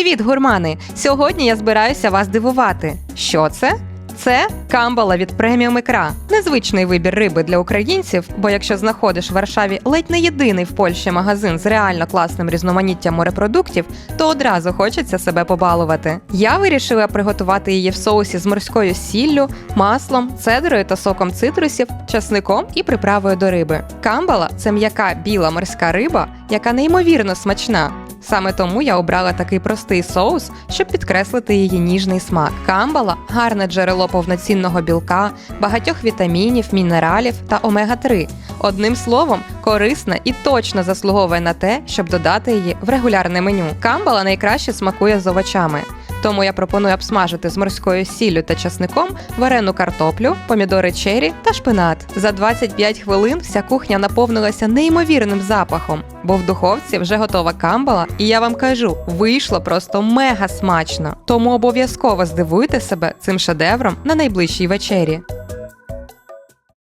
Привіт, гурмани! Сьогодні я збираюся вас дивувати. Що це? Це камбала від преміум ікра. Незвичний вибір риби для українців, бо якщо знаходиш в Варшаві ледь не єдиний в Польщі магазин з реально класним різноманіттям морепродуктів, то одразу хочеться себе побалувати. Я вирішила приготувати її в соусі з морською сіллю, маслом, цедрою та соком цитрусів, часником і приправою до риби. Камбала це м'яка біла морська риба, яка неймовірно смачна. Саме тому я обрала такий простий соус, щоб підкреслити її ніжний смак. Камбала гарне джерело повноцінного білка, багатьох вітамінів, мінералів та омега-3. Одним словом, корисна і точно заслуговує на те, щоб додати її в регулярне меню. Камбала найкраще смакує з овочами. Тому я пропоную обсмажити з морською сіллю та часником варену картоплю, помідори чері та шпинат. За 25 хвилин вся кухня наповнилася неймовірним запахом, бо в духовці вже готова камбала, і я вам кажу, вийшло просто мега смачно. Тому обов'язково здивуйте себе цим шедевром на найближчій вечері.